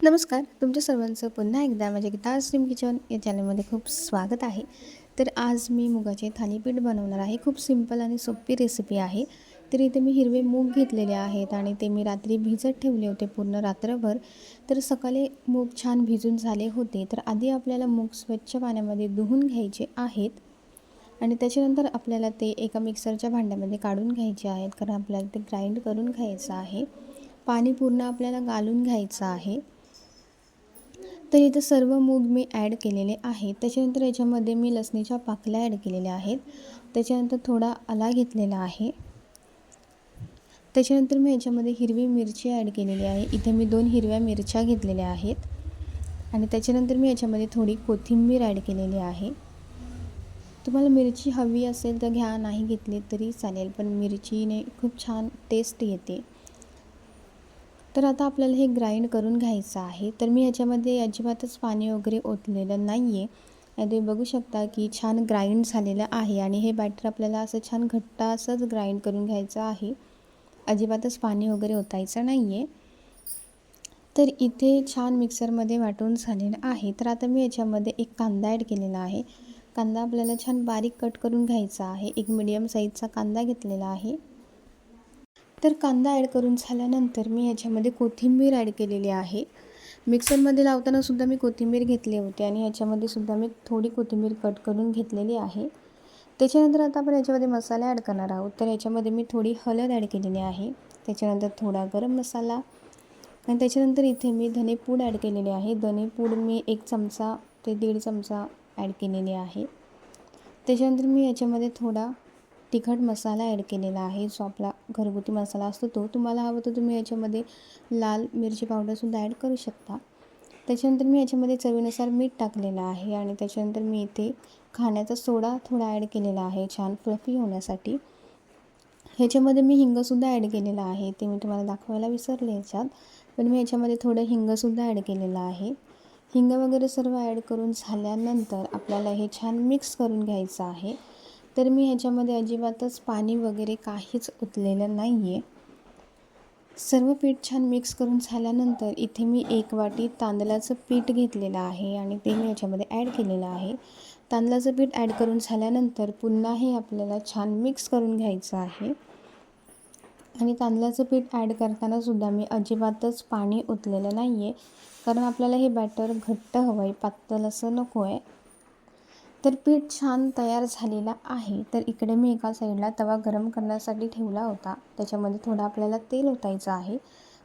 नमस्कार तुमच्या सर्वांचं पुन्हा एकदा माझ्या गीता स्ट्रीम किचन या चॅनलमध्ये खूप स्वागत आहे. तर आज मी मुगाचे थालीपीठ बनवणार आहे. खूप सिंपल आणि सोपी रेसिपी आहे. तर इथे मी हिरवे मूग घेतलेले आहेत आणि ते मी रात्री भिजत ठेवले होते पूर्ण रात्रभर. तर सकाळी मूग छान भिजून झाले होते. तर आधी आपल्याला मूग स्वच्छ पाण्यामध्ये धुवून घ्यायचे आहेत. आणि त्याच्यानंतर आपल्याला ते एका मिक्सरच्या भांड्यामध्ये काढून घ्यायचे आहेत. कारण आपल्याला ते ग्राइंड करून घ्यायचं आहे. पाणी पूर्ण आपल्याला गालून घ्यायचं आहे. तर इथं सर्व मूग मी ॲड केलेले आहेत त्याच्यानंतर याच्यामध्ये मी लसणीच्या पाकल्या ॲड केलेल्या आहेत. त्याच्यानंतर थोडा आला घेतलेला आहे. त्याच्यानंतर मी याच्यामध्ये हिरवी मिरची ॲड केलेली आहे. इथे मी दोन हिरव्या मिरच्या घेतलेल्या आहेत. आणि त्याच्यानंतर मी याच्यामध्ये थोडी कोथिंबीर ॲड केलेली आहे. तुम्हाला मिरची हवी असेल तर घ्या नाही घेतली तरी चालेल पण मिरचीने खूप छान टेस्ट येते. तर आता आपल्याला हे ग्राइंड करून घ्यायचं आहे. तर मी याच्यामध्ये अजिबातच पाणी वगैरे ओतलेलं नाही आहे तुम्ही बघू शकता की छान ग्राइंड झालेलं आहे आणि हे बॅटर आपल्याला असं छान घट्ट असंच ग्राइंड करून घ्यायचं आहे. अजिबातच पाणी वगैरे ओतायचं नाही आहे तर इथे छान मिक्सरमध्ये वाटून झालेलं आहे. तर आता मी याच्यामध्ये एक कांदा ॲड केलेला आहे. कांदा आपल्याला छान बारीक कट करून घ्यायचा आहे. एक मिडियम साईजचा कांदा घेतलेला आहे. तर कांदा ॲड करून झाल्यानंतर मी ह्याच्यामध्ये कोथिंबीर ॲड केलेली आहे. मिक्सरमध्ये लावताना सुद्धा मी कोथिंबीर घेतली होती आणि ह्याच्यामध्ये सुद्धा मी थोडी कोथिंबीर कट करून घेतलेली आहे. त्याच्यानंतर आता आपण याच्यामध्ये मसाले ॲड करणार आहोत. तर याच्यामध्ये मी थोडी हळद ॲड केलेली आहे. त्याच्यानंतर थोडा गरम मसाला आणि त्याच्यानंतर इथे मी धनेपूड ॲड केलेली आहे. धनेपूड मी एक चमचा ते दीड चमचा ॲड केलेली आहे. त्याच्यानंतर मी याच्यामध्ये थोडा तिखट मसाला ॲड केलेला आहे. जो आपला घरगुती मसाला असतो तो तुम्हाला हवं तर तुम्ही याच्यामध्ये लाल मिरची पावडरसुद्धा ॲड करू शकता. त्याच्यानंतर मी याच्यामध्ये चवीनुसार मीठ टाकलेलं आहे आणि त्याच्यानंतर मी इथे खाण्याचा सोडा थोडा ॲड केलेला आहे छान फ्लफी होण्यासाठी. ह्याच्यामध्ये मी हिंगसुद्धा ॲड केलेला आहे. ते मी तुम्हाला दाखवायला विसरले याच्यात. पण मी याच्यामध्ये थोडं हिंगसुद्धा ॲड केलेलं आहे. हिंग वगैरे सर्व ॲड करून झाल्यानंतर आपल्याला हे छान मिक्स करून घ्यायचं आहे. तर मी ह्याच्यामध्ये अजिबातच पाणी वगैरे काहीच ओतलेलं नाही आहे सर्व पीठ छान मिक्स करून झाल्यानंतर इथे मी एक वाटी तांदळाचं पीठ घेतलेलं आहे आणि ते मी याच्यामध्ये ॲड केलेलं आहे. तांदळाचं पीठ ॲड करून झाल्यानंतर पुन्हा हे आपल्याला छान मिक्स करून घ्यायचं आहे. आणि तांदळाचं पीठ ॲड करतानासुद्धा मी अजिबातच पाणी ओतलेलं नाही आहे कारण आपल्याला हे बॅटर घट्ट हवं आहे पातळ असं नको आहे तर पीठ छान तयार झालेला आहे. तर इकडे मी एका साईडला तवा गरम करण्यासाठी ठेवला होता. त्याच्यामध्ये थोडं आपल्याला तेल ओतायचं आहे.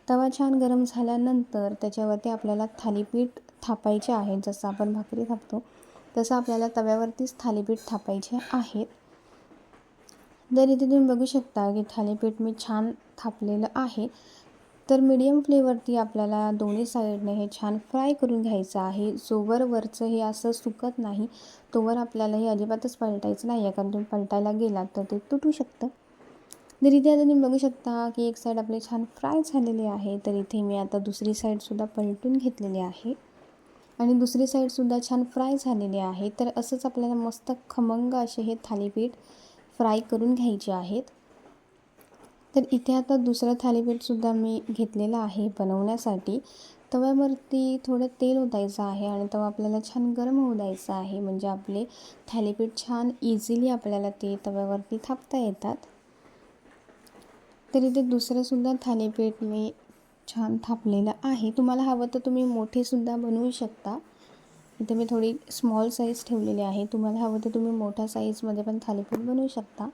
तवा छान गरम झाल्यानंतर त्याच्यावरती आपल्याला थालीपीठ थापायचे आहे. जसं आपण भाकरी थापतो तसं आपल्याला तव्यावरतीच थालीपीठ थापायचे आहेत जर इथे तुम्ही बघू शकता की थालीपीठ मी छान थापलेलं आहे. तर मीडियम फ्लेवरती आपल्याला दोन्ही साईडने हे छान फ्राय करून घ्यायचं आहे. जोवर वरचं हे असं सुकत नाही तोवर आपल्याला हे अजिबातच पलटायचं नाही आहे कारण तुम्ही पलटायला गेलात तर ते तुटू शकतं. जर इथे आता तुम्ही बघू शकता की एक साईड आपले छान फ्राय झालेले आहे तर इथे मी आता दुसरी साईडसुद्धा पलटून घेतलेली आहे. आणि दुसरी साईडसुद्धा छान फ्राय झालेली आहे. तर असंच आपल्याला मस्त खमंग असे हे थालीपीठ फ्राय करून घ्यायचे आहेत. तर इथे आता दुसरं थालीपीठसुद्धा मी घेतलेलं आहे बनवण्यासाठी. तव्यावरती थोडं तेल ओतायचं आहे आणि तवा आपल्याला छान गरम होऊ द्यायचा आहे. म्हणजे आपले थालीपीठ छान इझिली आपल्याला ते तव्यावरती थापता येतात. तर इथे दुसरंसुद्धा थालीपीठ मी छान थापलेलं आहे. तुम्हाला हवं तर तुम्ही मोठेसुद्धा बनवू शकता. इथे मी थोडी स्मॉल साईज ठेवलेली आहे. तुम्हाला हवं तर तुम्ही मोठ्या साईजमध्ये पण थालीपीठ बनवू शकता.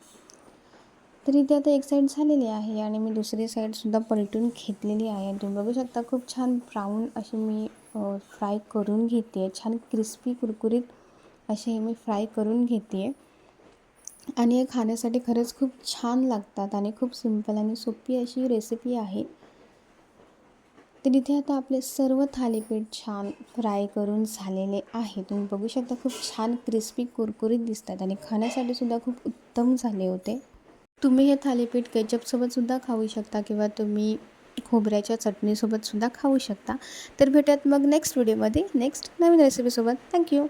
तर इथे आता एक साईड झालेली आहे आणि मी दुसरी साईडसुद्धा पलटून घेतलेली आहे. आणि तुम्ही बघू शकता खूप छान ब्राऊन अशी मी फ्राय करून घेते. आहे छान क्रिस्पी कुरकुरीत असे हे मी फ्राय करून घेते. आहे आणि हे खाण्यासाठी खरंच खूप छान लागतात आणि खूप सिंपल आणि सोपी अशी रेसिपी आहे. तर इथे आता आपले सर्व थालीपीठ छान फ्राय करून झालेले आहे. तुम्ही बघू शकता खूप छान क्रिस्पी कुरकुरीत दिसतात आणि खाण्यासाठी सुद्धा खूप उत्तम झाले होते. तुम्ही हे थालीपीठ केचपसोबतसुद्धा खाऊ शकता किंवा तुम्ही खोबऱ्याच्या चटणीसोबतसुद्धा खाऊ शकता. तर भेटूयात मग नेक्स्ट व्हिडिओमध्ये नेक्स्ट नवीन रेसिपीसोबत थँक्यू